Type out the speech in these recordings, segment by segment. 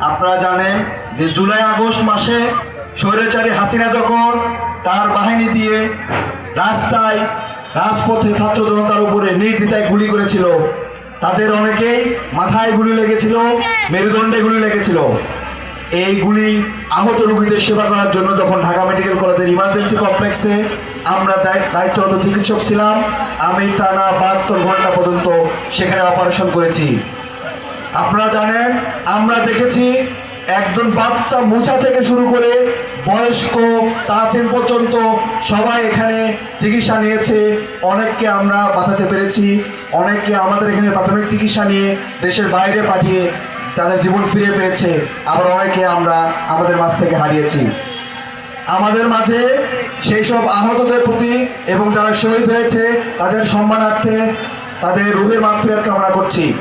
আপনারা জানেন যে জুলাই আগস্ট মাসে স্বৈরাচারী হাসিনা যখন তার বাহিনী দিয়ে রাস্তায় রাজপথে ছাত্র জনতার উপরে নির্দ্বিধায় গুলি করেছিল, তাদের অনেকেই মাথায় গুলি লেগেছিল, মেরুদণ্ডে গুলি লেগেছিল। এই গুলি আহত রোগীদের সেবা করার জন্য যখন ঢাকা মেডিকেল কলেজের ইমার্জেন্সি কমপ্লেক্সে আমরা দায়- দায়িত্বরত চিকিৎসক ছিলাম, আমি টানা বাহাত্তর ঘণ্টা পর্যন্ত সেখানে অপারেশন করেছি। আপনারা জানেন, আমরা দেখেছি একজন বাচ্চা মুছা থেকে শুরু করে বয়স্ক তাহসিন পর্যন্ত সবাই এখানে চিকিৎসা নিয়েছে। অনেককে আমরা বাঁচাতে পেরেছি, অনেককে আমাদের এখানে প্রাথমিক চিকিৎসা নিয়ে দেশের বাইরে পাঠিয়ে তাদের জীবন ফিরে পেয়েছে। আবার অনেকে আমরা আমাদের মাছ থেকে হারিয়েছি। আমাদের মাঝে সেই সব আহতদের প্রতি এবং যারা শহীদ হয়েছে, তাদের সম্মানার্থে তাদের রুহের মাগফিরাত কামনা করছি।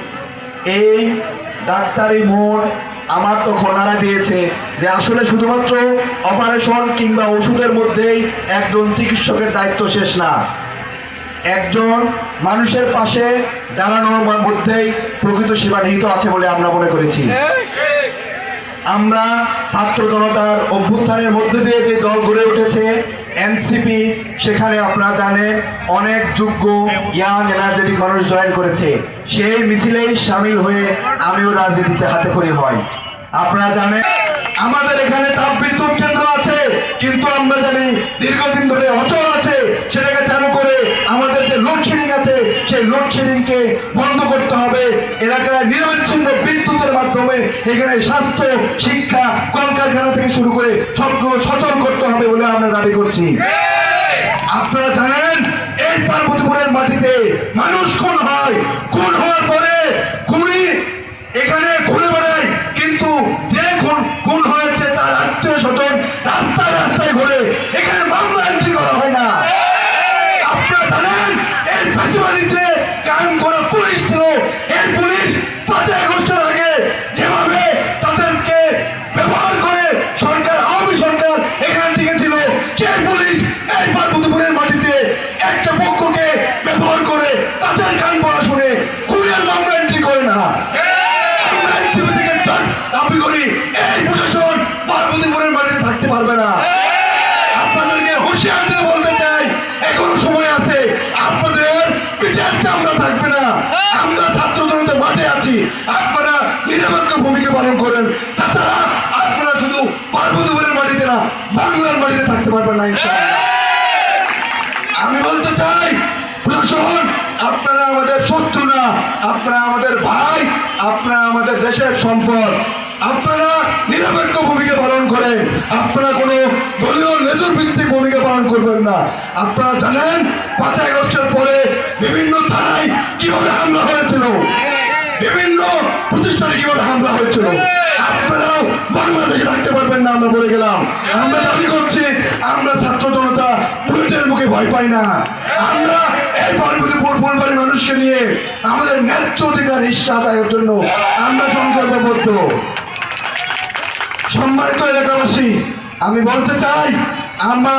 এই ডাক্তারি মোড় আমার তো নাড়া দিয়েছে যে আসলে শুধুমাত্র অপারেশন কিংবা ওষুধের মধ্যেই একজন চিকিৎসকের দায়িত্ব শেষ না। একজন মানুষের পাশে দাঁড়ানোর মধ্যেই প্রকৃত সেবা নিহিত আছে বলে আমরা মনে করেছি। আমরা ছাত্র জনতার অভ্যুত্থানের মধ্যে দিয়ে যে দল গড়ে উঠেছে এনসিপি সেখানে আপনারা জানেন, অনেক যোগ্য ইয়াং এনার্জেটিক মানুষ জয়েন করেছে। সেই মিছিলেই সামিল হয়ে আমিও রাজনীতিতে হাতে করে হয়। আপনারা জানেন, আমাদের এখানে তাপবিদ্যুৎ কেন্দ্র আছে, কিন্তু আমরা জানি দীর্ঘদিন ধরে অচল আছে, সেটাকে চালু লোডশেডিং আছে সেই লোডশেডিংকে বন্ধ করতে হবে। এলাকায় নিরবচ্ছিন্ন বিদ্যুতের মাধ্যমে এখানে স্বাস্থ্য, শিক্ষা, কলকারখানা থেকে শুরু করে সবগুলো সচল করতে হবে বলে আমরা দাবি করছি। আপনারা জানেন, এই পার্বতীপুরের মাটিতে মানুষ থাকতে পারবেন না আমি বলতে চাই প্রশাসন আপনারা আমাদের শত্রু না, আপনারা আমাদের ভাই, আপনারা আমাদের দেশের সম্পদ। আপনারা নিরপেক্ষ ভূমিকা পালন করেন, আপনারা কোনো দলীয় লেজর ভিত্তিক ভূমিকা পালন করবেন না। আপনারা জানেন, পাঁচই আগস্টের পরে বিভিন্ন থানায় কীভাবে হামলা হয়েছিল? বিভিন্ন প্রতিষ্ঠানে কীভাবে হামলা হয়েছিল? আপনারাও বাংলাদেশে থাকতে পারবেন না, আমরা বলে গেলাম। আমরা দাবি করছি, আমরা ছাত্র জনতা মুখে ভয় পাই না। আমরা এই মানুষকে নিয়ে আমাদের ন্যায্য অধিকার ইচ্ছা আদায়ের জন্য আমরা সংকল্পবদ্ধ। সম্মানিত এলাকাবাসী, আমি বলতে চাই, আমরা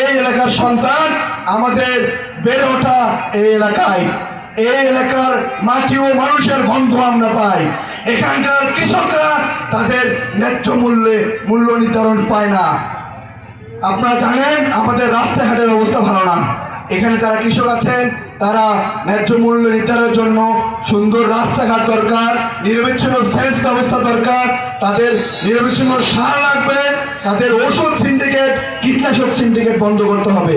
এই এলাকার সন্তান, আমাদের বেড়ে ওঠা এই এলাকায়। এই এলাকার মাটি ও মানুষের গন্ধ আমরা পাই। এখানকার কৃষকরা তাদের ন্যায্য মূল্যে মূল্য নির্ধারণ পায় না। আপনারা জানেন, আমাদের রাস্তাঘাটের অবস্থা ভালো না। এখানে যারা কৃষক আছেন, তারা ন্যায্য মূল্য নির্ধারণের জন্য সুন্দর রাস্তাঘাট দরকার, নিরবিচ্ছিন্ন সেচ ব্যবস্থা দরকার, তাদের নিরবিচ্ছিন্ন সার লাগবে, তাদের ওষুধ সিন্ডিকেট কীটনাশক সিন্ডিকেট বন্ধ করতে হবে।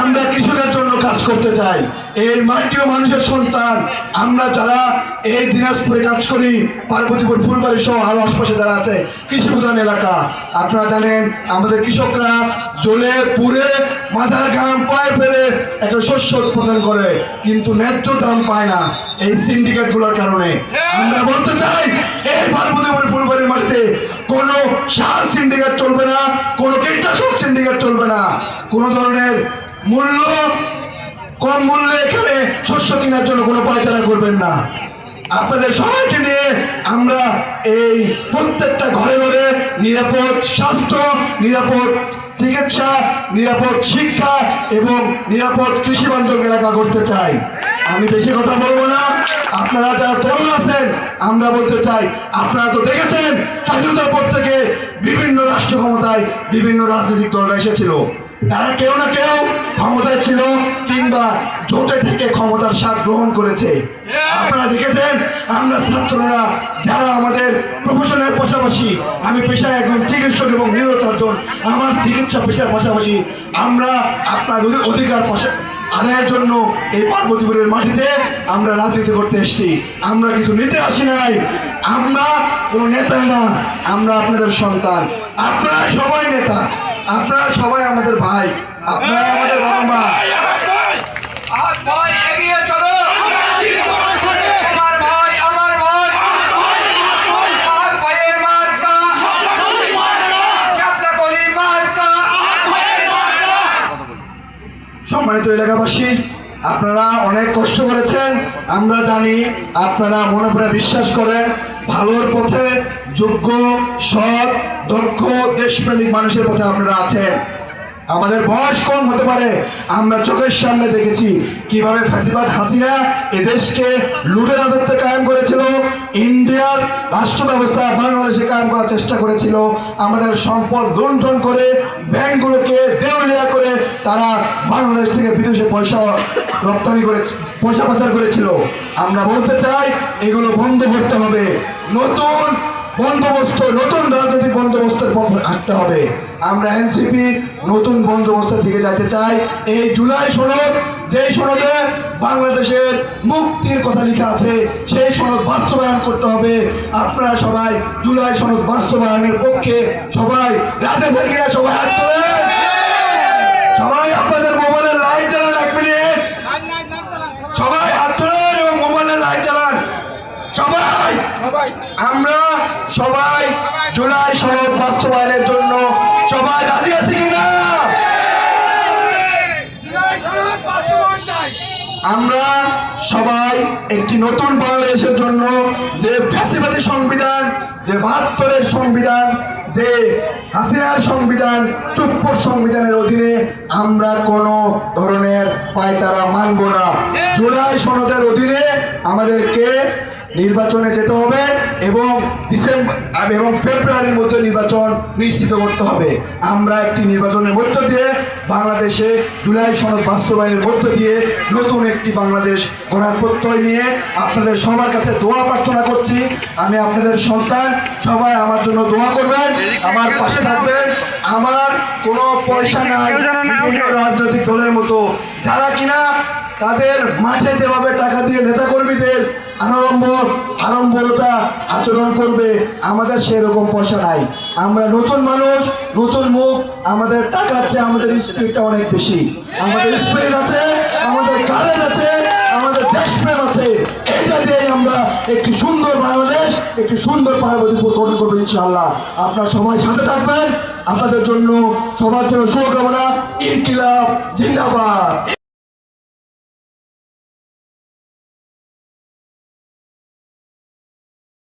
আমরা কৃষকের জন্য কাজ করতে চাই। এই মাটি ও মানুষের সন্তান, আমরা যারা এই দিনাজপুরে কাজ করি, পার্বতীপুর, ফুলবাড়ি সহ আরও আশপাশে যারা আছে কৃষি প্রধান এলাকা, আপনারা জানেন, আমাদের কৃষকরা জ্বলে পুড়ে মাথার ঘাম পায়ে ফেলে একটা শস্য উৎপাদন করে, কিন্তু ন্যায্য দাম পায় না এই সিন্ডিকেটগুলোর কারণে। আমরা বলতে চাই, এই পার্বতীপুর ফুলবাড়ির মাটিতে কোনো সার সিন্ডিকেট চলবে না, কোনো কীটনাশক সিন্ডিকেট চলবে না। কোনো ধরনের মূল্য? কম মূল্যে এখানে শস্য কেনার জন্য কোনো পায়তারা করবেন না। আপনাদের সবাইকে নিয়ে আমরা এই প্রত্যেকটা ঘরে ঘরে নিরাপদ স্বাস্থ্য, নিরাপদ চিকিৎসা, নিরাপদ শিক্ষা এবং নিরাপদ কৃষি বান্ধব এলাকা করতে চাই। আমি বেশি কথা বলব না। আপনারা যারা তরুণ আছেন, আমরা বলতে চাই, আপনারা তো দেখেছেন, স্বাধীনতা ক্ষমতায় বিভিন্ন রাজনৈতিক দলরা এসেছিল। তারা কেউ না কেউ ক্ষমতায় ছিল কিংবা জোটে থেকে ক্ষমতার স্বাদ গ্রহণ করেছে। আপনারা দেখেছেন আমরা ছাত্ররা যারা আমাদের প্রফেশনের পাশাপাশি আমি পেশায় একজন চিকিৎসক এবং নিউরোসার্জন আমার চিকিৎসা পেশার পাশাপাশি আমরা আপনার অধিকার পাশা আদায়ের জন্য এই পার্বতীপুরের মাটিতে আমরা রাজনীতি করতে এসেছি। আমরা কিছু নিতে আসি নাই। আমরা কোনো নেতা না আমরা আপনাদের সন্তান। আপনারা সবাই নেতা। আপনারা সবাই আমাদের ভাই। আপনারা আমাদের বাবা মা। সম্মানিত এলাকাবাসী আপনারা অনেক কষ্ট করেছেন, আমরা জানি আপনারা মনে করে বিশ্বাস করেন, ভালোর পথে যোগ্য, সৎ, দক্ষ, দেশপ্রেমিক মানুষের পথে আপনারা আছেন। আমাদের বয়স কম হতে পারে। আমরা চোখের সামনে দেখেছি কীভাবে ফ্যাসিবাদ হাসিনা এদেশকে লুটে রাজত্বে কায়েম করেছিল, ইন্ডিয়ার রাষ্ট্র ব্যবস্থা বাংলাদেশে কায়েম করার চেষ্টা করেছিল, আমাদের সম্পদ লুণ্ঠন করে ব্যাংকগুলোকে দেউলিয়া করে তারা বাংলাদেশ থেকে বিদেশে পয়সা রপ্তানি করে, পয়সা পাচার করেছিল। আমরা বলতে চাই, এগুলো বন্ধ করতে হবে। নতুন বন্দোবস্ত, নতুন রাজনৈতিক বন্দোবস্তের পথ হাঁটতে হবে। আমরা এনসিপি নতুন বন্দোবস্তের দিকে যাইতে চাই। এই জুলাই সনদ, যেই সনদে বাংলাদেশের মুক্তির কথা লেখা আছে, সেই সনদ বাস্তবায়ন করতে হবে। আপনারা সবাই জুলাই সনদ বাস্তবায়নের পক্ষে সবাই রাজা কিনা সবাই হাত তোলেন। সবাই আপনাদের মোবাইলের লাইট জ্বালান এক মিনিট। সবাই হাত তোলেন এবং মোবাইলের লাইট জ্বালান। সবাই, আমরা সবাই জুলাই সনদ বাস্তবায়নের জন্য সবাই রাজি আছি কিনা? আমরা সবাই একটি নতুন বাংলাদেশের জন্য যে ফ্যাসিবাদী সংবিধান, যে বাহাত্তরের সংবিধান, যে হাসিনার সংবিধান, টুপ্পর সংবিধানের অধীনে আমরা কোনো ধরনের পায়তারা মানব না। জুলাই সনদের অধীনে আমাদেরকে নির্বাচনে যেতে হবে এবং ডিসেম্বর এবং ফেব্রুয়ারির মধ্যে নির্বাচন নিশ্চিত করতে হবে। আমরা একটি নির্বাচনের মধ্য দিয়ে বাংলাদেশে জুলাই সনদ বাস্তবায়নের মধ্য দিয়ে নতুন একটি বাংলাদেশ গড়ার প্রত্যয় নিয়ে আপনাদের সবার কাছে দোয়া প্রার্থনা করছি। আমি আপনাদের সন্তান, সবাই আমার জন্য দোয়া করবেন, আমার পাশে থাকবেন। আমার কোনো পয়সা নাই রাজনৈতিক দলের মতো। যারা কিনা তাদের মাঠে যেভাবে টাকা দিয়ে নেতাকর্মীদের আনম্বর আড়ম্বরতা আচরণ করবে। আমাদের সেরকম পয়সা নাই। আমরা নতুন মানুষ, নতুন মুখ, আমাদের টাকার চেয়ে আমাদের স্পিরিটটা অনেক বেশি। আমাদের স্পিরিট আছে, আমাদের কারেজ আছে, আমাদের দেশপ্রেম আছে। এটা দিয়েই আমরা একটি সুন্দর বাংলাদেশ, একটি সুন্দর পার্বতীপুর গঠন করব ইনশাআল্লাহ। আপনারা সবাই সাথে থাকবেন। আপনাদের জন্য সবার জন্য শুভকামনা। ইনকিলাব, জিন্দাবাদ।